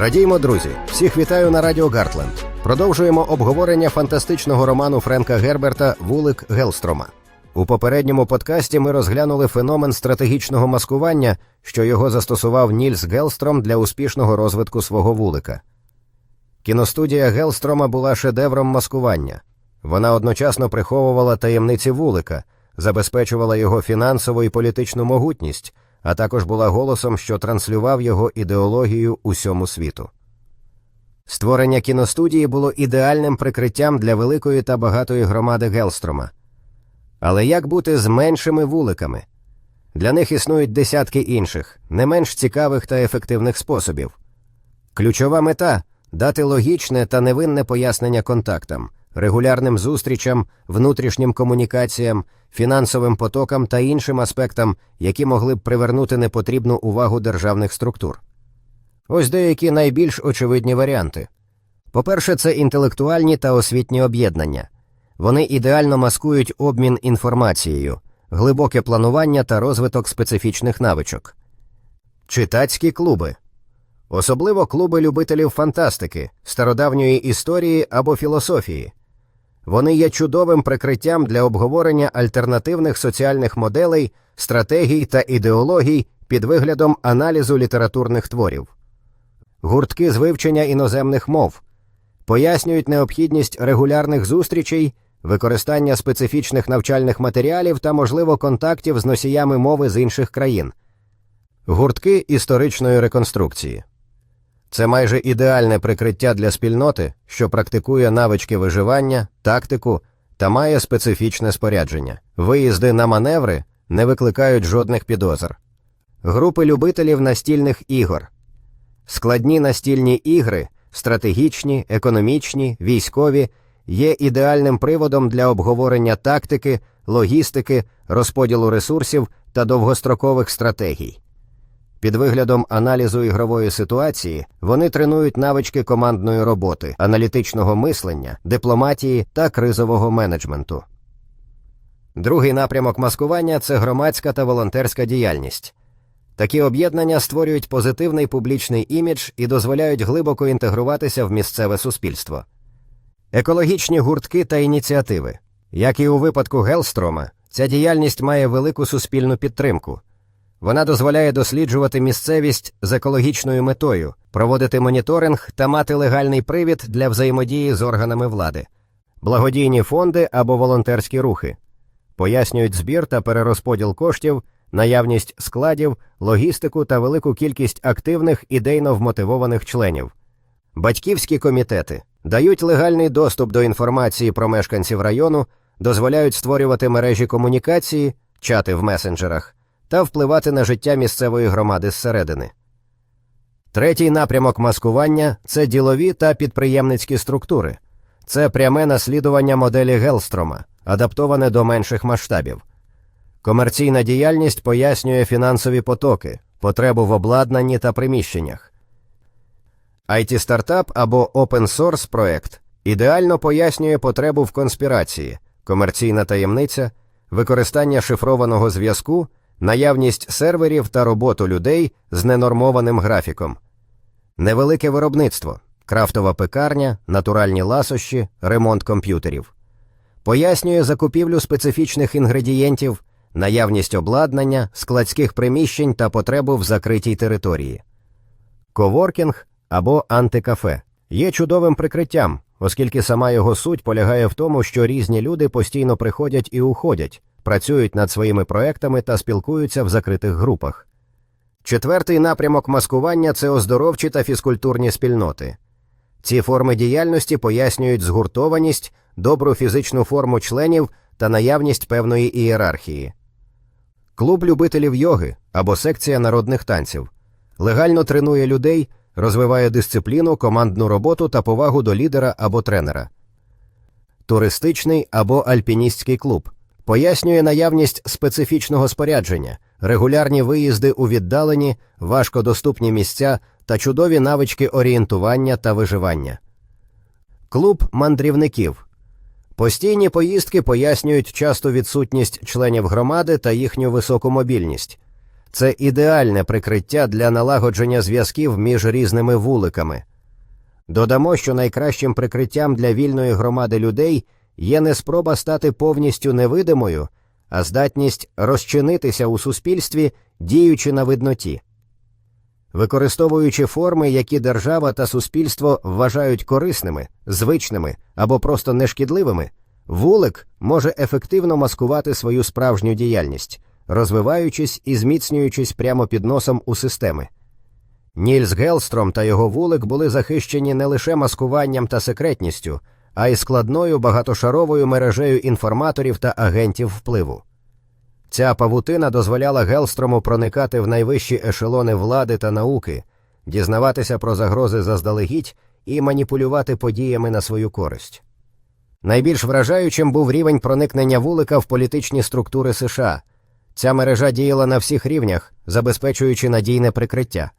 Радіймо, друзі! Всіх вітаю на Радіо Гартленд. Продовжуємо обговорення фантастичного роману Френка Герберта Вулик Гелстрома. У попередньому подкасті ми розглянули феномен стратегічного маскування, що його застосував Нільс Гелстром для успішного розвитку свого вулика. Кіностудія Гелстрома була шедевром маскування. Вона одночасно приховувала таємниці вулика, забезпечувала його фінансову і політичну могутність, а також була голосом, що транслював його ідеологію усьому світу. Створення кіностудії було ідеальним прикриттям для великої та багатої громади Гелстрома. Але як бути з меншими вуликами? Для них існують десятки інших, не менш цікавих та ефективних способів. Ключова мета дати логічне та невинне пояснення контактам, регулярним зустрічам, внутрішнім комунікаціям, фінансовим потокам та іншим аспектам, які могли б привернути непотрібну увагу державних структур. Ось деякі найбільш очевидні варіанти. По-перше, це інтелектуальні та освітні об'єднання. Вони ідеально маскують обмін інформацією, глибоке планування та розвиток специфічних навичок. Читацькі клуби. Особливо клуби любителів фантастики, стародавньої історії або філософії. Вони є чудовим прикриттям для обговорення альтернативних соціальних моделей, стратегій та ідеологій під виглядом аналізу літературних творів. Гуртки з вивчення іноземних мов пояснюють необхідність регулярних зустрічей, використання специфічних навчальних матеріалів та, можливо, контактів з носіями мови з інших країн, гуртки історичної реконструкції. Це майже ідеальне прикриття для спільноти, що практикує навички виживання, тактику та має специфічне спорядження. Виїзди на маневри не викликають жодних підозр. Групи любителів настільних ігор. Складні настільні ігри, стратегічні, економічні, військові є ідеальним приводом для обговорення тактики, логістики, розподілу ресурсів та довгострокових стратегій. Під виглядом аналізу ігрової ситуації вони тренують навички командної роботи, аналітичного мислення, дипломатії та кризового менеджменту. Другий напрямок маскування це громадська та волонтерська діяльність. Такі об'єднання створюють позитивний публічний імідж і дозволяють глибоко інтегруватися в місцеве суспільство. Екологічні гуртки та ініціативи. Як і у випадку Гелстрома, ця діяльність має велику суспільну підтримку. Вона дозволяє досліджувати місцевість з екологічною метою, проводити моніторинг та мати легальний привід для взаємодії з органами влади, благодійні фонди або волонтерські рухи, пояснюють збір та перерозподіл коштів, наявність складів, логістику та велику кількість активних ідейно вмотивованих членів. Батьківські комітети дають легальний доступ до інформації про мешканців району, дозволяють створювати мережі комунікації, чати в месенджерах та впливати на життя місцевої громади зсередини. Третій напрямок маскування це ділові та підприємницькі структури, це пряме наслідування моделі Гелстрома, адаптоване до менших масштабів. Комерційна діяльність пояснює фінансові потоки, потребу в обладнанні та приміщеннях. it стартап або open source проект ідеально пояснює потребу в конспірації, комерційна таємниця, використання шифрованого зв'язку наявність серверів та роботу людей з ненормованим графіком, невелике виробництво, крафтова пекарня, натуральні ласощі, ремонт комп'ютерів, пояснює закупівлю специфічних інгредієнтів, наявність обладнання, складських приміщень та потребу в закритій території. Коворкінг або антикафе є чудовим прикриттям, оскільки сама його суть полягає в тому, що різні люди постійно приходять і уходять працюють над своїми проектами та спілкуються в закритих групах. Четвертий напрямок маскування це оздоровчі та фізкультурні спільноти. Ці форми діяльності пояснюють згуртованість, добру фізичну форму членів та наявність певної ієрархії. Клуб любителів йоги або секція народних танців легально тренує людей, розвиває дисципліну, командну роботу та повагу до лідера або тренера. Туристичний або альпіністський клуб пояснює наявність специфічного спорядження, регулярні виїзди у віддалені, важкодоступні місця та чудові навички орієнтування та виживання. Клуб мандрівників постійні поїздки пояснюють часто відсутність членів громади та їхню високу мобільність. це ідеальне прикриття для налагодження зв'язків між різними вуликами. Додамо, що найкращим прикриттям для вільної громади людей є не спроба стати повністю невидимою, а здатність розчинитися у суспільстві, діючи на видноті. Використовуючи форми, які держава та суспільство вважають корисними, звичними або просто нешкідливими, вулик може ефективно маскувати свою справжню діяльність, розвиваючись і зміцнюючись прямо під носом у системи. Нільс Гелстром та його вулик були захищені не лише маскуванням та секретністю, а й складною багатошаровою мережею інформаторів та агентів впливу. Ця павутина дозволяла Гелстрому проникати в найвищі ешелони влади та науки, дізнаватися про загрози заздалегідь і маніпулювати подіями на свою користь. Найбільш вражаючим був рівень проникнення вулика в політичні структури США. Ця мережа діяла на всіх рівнях, забезпечуючи надійне прикриття.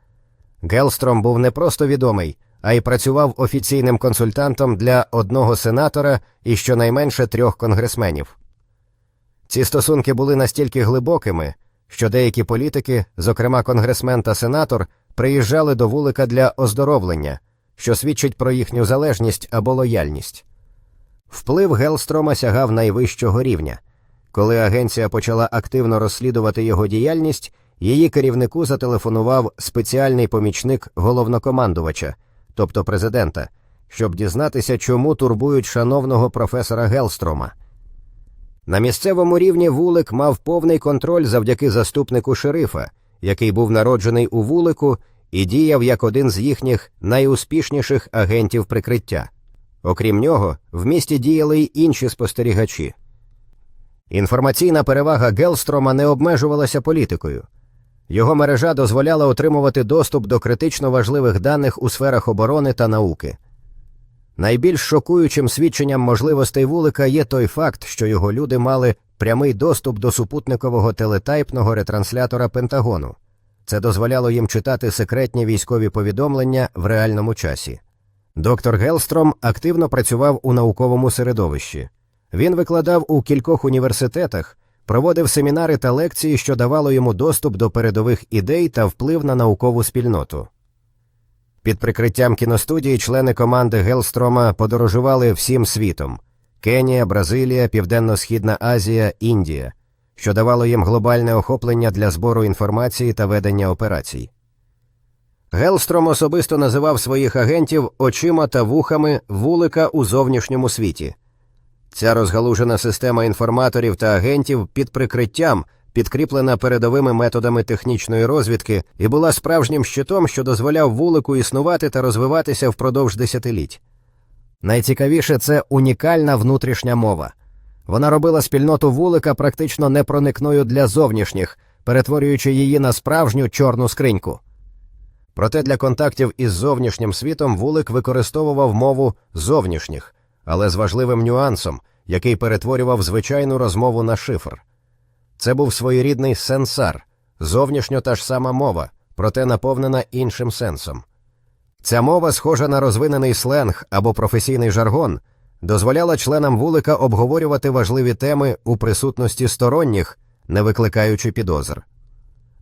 Гелстром був не просто відомий, а й працював офіційним консультантом для одного сенатора і щонайменше трьох конгресменів. Ці стосунки були настільки глибокими, що деякі політики, зокрема конгресмен та сенатор, приїжджали до вулика для оздоровлення, що свідчить про їхню залежність або лояльність. Вплив Гелстрома сягав найвищого рівня. Коли агенція почала активно розслідувати його діяльність, її керівнику зателефонував спеціальний помічник головнокомандувача, тобто президента, щоб дізнатися, чому турбують шановного професора Гелстрома. На місцевому рівні вулик мав повний контроль завдяки заступнику шерифа, який був народжений у вулику і діяв як один з їхніх найуспішніших агентів прикриття. Окрім нього, в місті діяли й інші спостерігачі. Інформаційна перевага Гелстрома не обмежувалася політикою. Його мережа дозволяла отримувати доступ до критично важливих даних у сферах оборони та науки. Найбільш шокуючим свідченням можливостей вулика є той факт, що його люди мали прямий доступ до супутникового телетайпного ретранслятора Пентагону. Це дозволяло їм читати секретні військові повідомлення в реальному часі. Доктор Гелстром активно працював у науковому середовищі. Він викладав у кількох університетах, проводив семінари та лекції, що давало йому доступ до передових ідей та вплив на наукову спільноту. Під прикриттям кіностудії члени команди Гелстрома подорожували всім світом Кенія, Бразилія, Південно-Східна Азія, Індія, що давало їм глобальне охоплення для збору інформації та ведення операцій. Гелстром особисто називав своїх агентів очима та вухами вулика у зовнішньому світі. Ця розгалужена система інформаторів та агентів під прикриттям, підкріплена передовими методами технічної розвідки, і була справжнім щитом, що дозволяв вулику існувати та розвиватися впродовж десятиліть. Найцікавіше це унікальна внутрішня мова. Вона робила спільноту вулика практично непроникною для зовнішніх, перетворюючи її на справжню чорну скриньку. Проте для контактів із зовнішнім світом вулик використовував мову зовнішніх, але з важливим нюансом, який перетворював звичайну розмову на шифр. Це був своєрідний сенсар, зовнішньо та ж сама мова, проте наповнена іншим сенсом. Ця мова, схожа на розвинений сленг або професійний жаргон, дозволяла членам вулика обговорювати важливі теми у присутності сторонніх, не викликаючи підозр.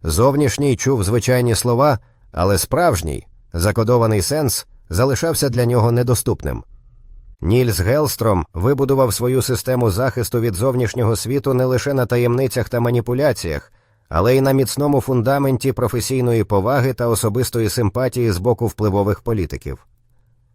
Зовнішній чув звичайні слова, але справжній, закодований сенс залишався для нього недоступним. Нільс Гелстром вибудував свою систему захисту від зовнішнього світу не лише на таємницях та маніпуляціях, але й на міцному фундаменті професійної поваги та особистої симпатії з боку впливових політиків.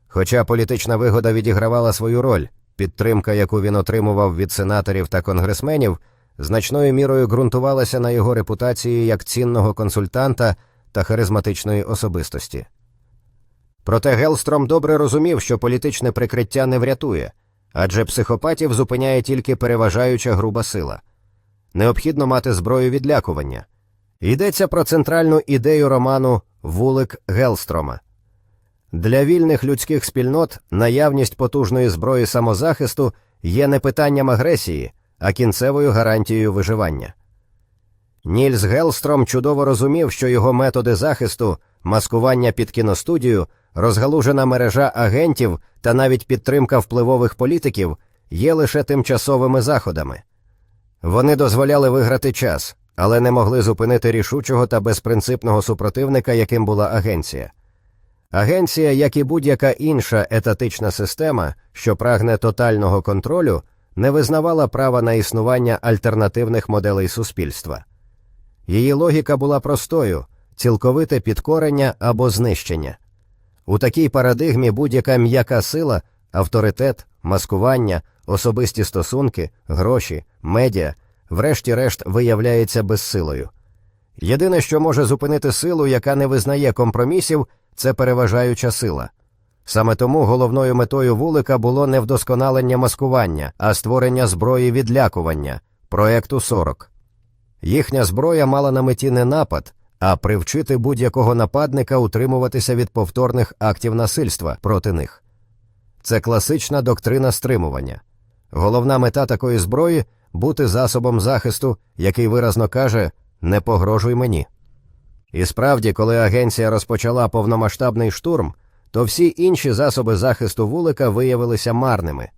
Хоча політична вигода відігравала свою роль, підтримка, яку він отримував від сенаторів та конгресменів, значною мірою ґрунтувалася на його репутації як цінного консультанта та харизматичної особистості. Проте Гелстром добре розумів, що політичне прикриття не врятує, адже психопатів зупиняє тільки переважаюча груба сила. Необхідно мати зброю відлякування. Йдеться про центральну ідею роману Вулик Гелстрома. Для вільних людських спільнот наявність потужної зброї самозахисту є не питанням агресії, а кінцевою гарантією виживання. Нільс Гелстром чудово розумів, що його методи захисту, маскування під кіностудію, розгалужена мережа агентів та навіть підтримка впливових політиків є лише тимчасовими заходами. Вони дозволяли виграти час, але не могли зупинити рішучого та безпринципного супротивника, яким була агенція. Агенція, як і будь-яка інша етатична система, що прагне тотального контролю, не визнавала права на існування альтернативних моделей суспільства. Її логіка була простою цілковите підкорення або знищення. У такій парадигмі будь-яка м'яка сила, авторитет, маскування, особисті стосунки, гроші, медіа, врешті-решт виявляється безсилою. Єдине, що може зупинити силу, яка не визнає компромісів, це переважаюча сила. Саме тому головною метою вулика було не вдосконалення маскування, а створення зброї відлякування проекту 40. Їхня зброя мала на меті не напад, а привчити будь-якого нападника утримуватися від повторних актів насильства проти них. Це класична доктрина стримування. Головна мета такої зброї бути засобом захисту, який виразно каже не погрожуй мені. І справді, коли агенція розпочала повномасштабний штурм, то всі інші засоби захисту вулика виявилися марними.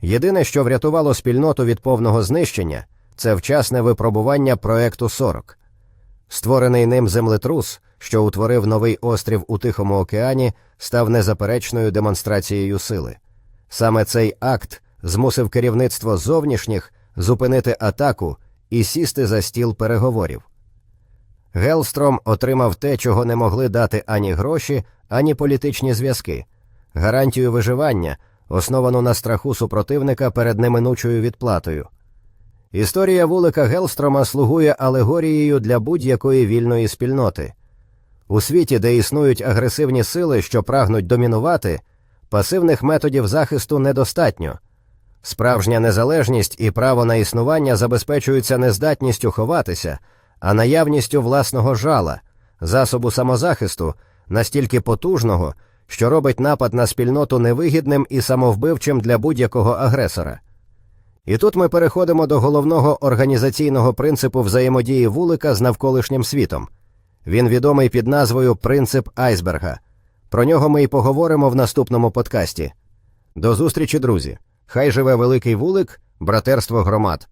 Єдине, що врятувало спільноту від повного знищення, це вчасне випробування проекту 40. Створений ним землетрус, що утворив новий острів у Тихому океані, став незаперечною демонстрацією сили. Саме цей акт змусив керівництво зовнішніх зупинити атаку і сісти за стіл переговорів. Гелстром отримав те, чого не могли дати ані гроші, ані політичні зв'язки, гарантію виживання, основану на страху супротивника перед неминучою відплатою. Історія вулика Гелстрома слугує алегорією для будь-якої вільної спільноти. У світі, де існують агресивні сили, що прагнуть домінувати, пасивних методів захисту недостатньо. Справжня незалежність і право на існування забезпечуються не здатністю ховатися, а наявністю власного жала, засобу самозахисту, настільки потужного, що робить напад на спільноту невигідним і самовбивчим для будь-якого агресора. І тут ми переходимо до головного організаційного принципу взаємодії вулика з навколишнім світом. Він відомий під назвою Принцип Айсберга. Про нього ми й поговоримо в наступному подкасті. До зустрічі, друзі! Хай живе великий вулик, братерство громад.